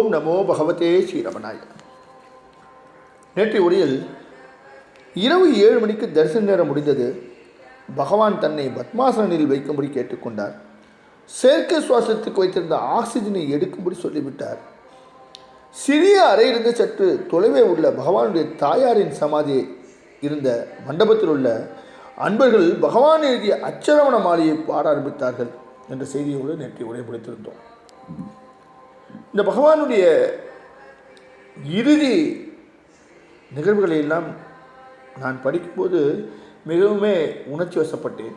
ஓம் நமோ பகவதே ஸ்ரீரமணாய நேற்றைய உரையில் இரவு ஏழு மணிக்கு தரிசன நேரம் முடிந்தது பகவான் தன்னை பத்மாசனில் வைக்கும்படி கேட்டுக்கொண்டார். செயற்கை சுவாசத்துக்கு வைத்திருந்த ஆக்சிஜனை எடுக்கும்படி சொல்லிவிட்டார். சிறிய அறையிலிருந்து சற்று தொலைவே உள்ள பகவானுடைய தாயாரின் சமாதி இருந்த மண்டபத்தில் உள்ள அன்பர்கள் பகவான் எழுதிய அச்சரவண மாலையை பாட ஆரம்பித்தார்கள் என்ற செய்தியோடு நேற்று உரை முடித்திருந்தோம். இந்த பகவானுடைய இறுதி நிகழ்வுகளை எல்லாம் நான் படிக்கும்போது மிகவுமே உணர்ச்சி வசப்பட்டேன்.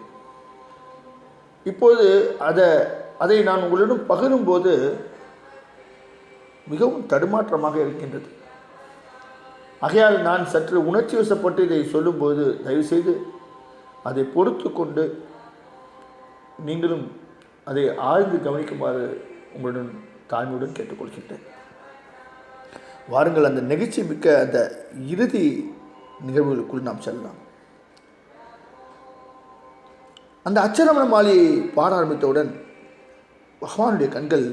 இப்போது அதை அதை நான் உங்களிடம் பகிரும்போது மிகவும் தடுமாற்றமாக இருக்கின்றது. ஆகையால் நான் சற்று உணர்ச்சி வசப்பட்டு இதை சொல்லும்போது தயவுசெய்து அதை பொறுத்து கொண்டு நீங்களும் அதை ஆழ்ந்து கவனிக்குமாறு உங்களுடன் தாழ்மையுடன் கேட்டுக்கொள்கின்றேன். வாருங்கள் அந்த நெகிழ்ச்சி மிக்க அந்த இறுதி நிகழ்வுகளுக்குள் நாம் செல்லலாம். அந்த அச்சரமண மாலையை பாட ஆரம்பித்தவுடன் பகவானுடைய கண்கள்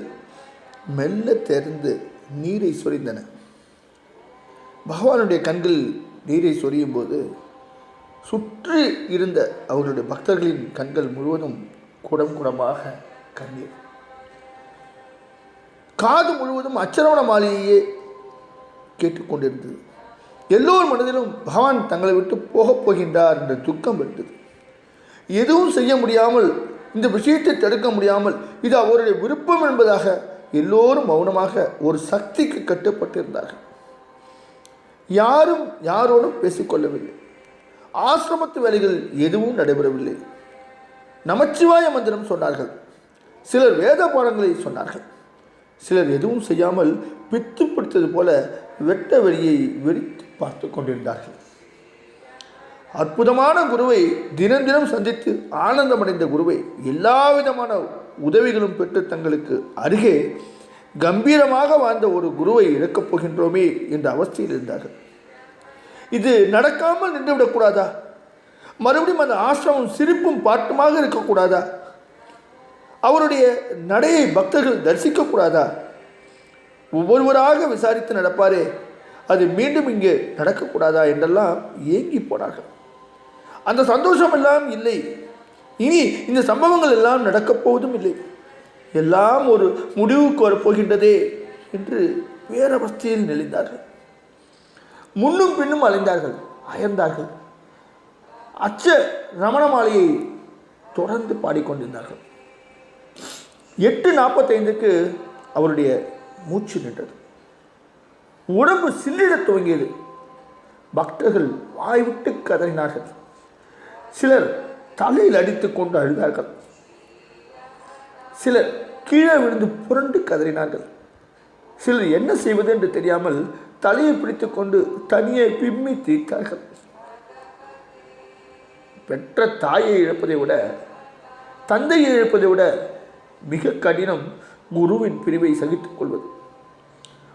மெல்ல தெரிந்து நீரை சொரிந்தன. பகவானுடைய கண்கள் நீரை சொரியும் போது சுற்றி இருந்த அவர்களுடைய பக்தர்களின் கண்கள் முழுவதும் குடம் குடமாக கண்ணீர். காது முழுவதும் அச்சரவண மாலையே கேட்டுக்கொண்டிருந்தது. எல்லோர் மனதிலும் பகவான் தங்களை விட்டு போகப் போகின்றார் என்ற துக்கம் விட்டது எதுவும் செய்ய முடியாமல் இந்த விஷயத்தை தடுக்க முடியாமல் இது அவருடைய விருப்பம் என்பதாக எல்லோரும் மௌனமாக ஒரு சக்திக்கு கட்டுப்பட்டிருந்தார்கள். யாரும் யாரோடும் பேசிக்கொள்ளவில்லை. ஆசிரமத்து வேலைகள் எதுவும் நடைபெறவில்லை. நமச்சிவாய மந்திரம் சொன்னார்கள். சிலர் வேத பாடங்களை சொன்னார்கள். சிலர் எதுவும் செய்யாமல் பித்து பிடித்தது போல வெட்ட வெளியை வெறித்து பார்த்து கொண்டிருந்தார்கள். அற்புதமான குருவை தினம் தினம் சந்தித்து ஆனந்தமடைந்த குருவை எல்லா விதமான உதவிகளும் பெற்று தங்களுக்கு அருகே கம்பீரமாக வாழ்ந்த ஒரு குருவை இழக்கப் போகின்றோமே என்ற அவஸ்தையில் இருந்தார்கள். இது நடக்காமல் நின்றுவிடக்கூடாதா மறுபடியும் அந்த ஆசிரமம் சிரிப்பும் பாட்டுமாக இருக்கக்கூடாதா அவருடைய நடையை பக்தர்கள் தரிசிக்கக்கூடாதா? ஒவ்வொருவராக விசாரித்து நடப்பாரே அது மீண்டும் இங்கே நடக்கக்கூடாதா என்றெல்லாம் ஏங்கி போனார்கள். அந்த சந்தோஷம் எல்லாம் இல்லை. இனி இந்த சம்பவங்கள் எல்லாம் நடக்கப் போவதும் இல்லை. எல்லாம் ஒரு முடிவுக்கு வரப்போகின்றதே என்று பேரவஸ்தையில் நெளிந்தார்கள். முன்னும் பின்னும் அலைந்தார்கள் அயர்ந்தார்கள். அச்ச ரமண மாலையை தொடர்ந்து பாடிக்கொண்டிருந்தார்கள். எட்டு நாற்பத்தைந்துக்கு அவருடைய மூச்சு நின்றது. உடம்பு சில்லிடத் துவங்கியது. பக்தர்கள் வாய்விட்டு கதறினார்கள். சிலர் தலையில் அடித்து கொண்டு அழுதார்கள். சிலர் கீழே விழுந்து புரண்டு கதறினார்கள். சிலர் என்ன செய்வது என்று தெரியாமல் தலையை பிடித்துக்கொண்டு தனியே பிம்மி தீர்த்தார்கள். பெற்ற தாயை இழப்பதை விட தந்தையை இழப்பதை விட மிக கடினம் குருவின் பிரிவை சகித்துக் கொள்வது.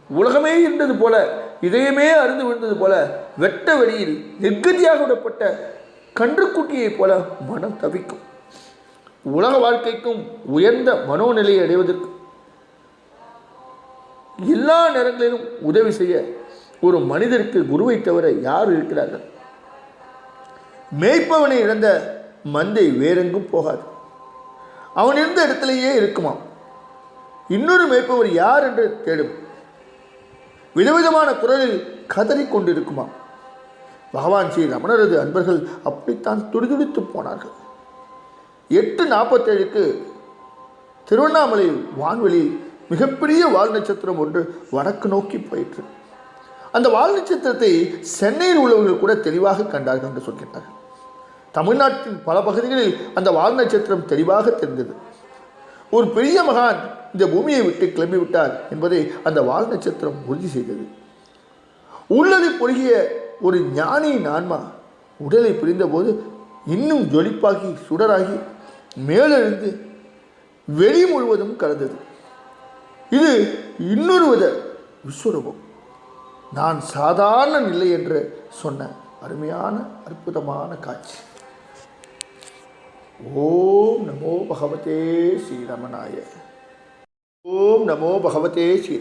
உலகமே இருந்தது போல இதயமே அருந்து விழுந்தது போல வெட்ட வெளியில் நிர்கதியாக விடப்பட்ட கன்றுக்குட்டியைப் போல மனம் தவிக்கும். உலக வாழ்க்கைக்கும் உயர்ந்த மனோநிலையை அடைவதற்கு எல்லா நேரங்களிலும் உதவி செய்ய ஒரு மனிதருக்கு குருவை தவிர யார் இருக்கிறார்கள்? மேய்ப்பவனை இழந்த மந்தை வேறெங்கும் போகாது. அவன் இருந்த இடத்திலேயே இருக்குமாம். இன்னொரு மேய்ப்பவர் யார் என்று தேடும். விதவிதமான குரலில் கதறிக்கொண்டிருக்குமா பகவான் ஸ்ரீ ரமணரது அன்பர்கள் அப்படித்தான் துடிதுடித்து போனார்கள். எட்டு நாற்பத்தேழுக்கு திருவண்ணாமலை வான்வெளியில் மிகப்பெரிய வால் நட்சத்திரம் ஒன்று வடக்கு நோக்கி போயிற்று. அந்த வால் நட்சத்திரத்தை சென்னையில் உள்ளவர்கள் கூட தெளிவாக கண்டார்கள் என்று சொல்கின்றார்கள். தமிழ்நாட்டின் பல பகுதிகளில் அந்த வால் நட்சத்திரம் தெளிவாக தெரிந்தது. ஒரு பெரிய மகான் இந்த பூமியை விட்டு கிளம்பிவிட்டார் என்பதை அந்த வால் நட்சத்திரம் உறுதி செய்தது. உள்ளது பொருகிய ஒரு ஞானியின் ஆன்மா உடலை பிரிந்தபோது இன்னும் ஜொலிப்பாகி சுடராகி மேலெழுந்து வெளி முழுவதும் கலந்தது. இது இன்னொரு வித விஸ்வரூபம். நான் சாதாரண நிலை என்று சொன்ன அருமையான அற்புதமான காட்சி. ஓம் நமோ பகவதே ஸ்ரீரமணாய ஓம் நமோ பகவதே ஸ்ரீ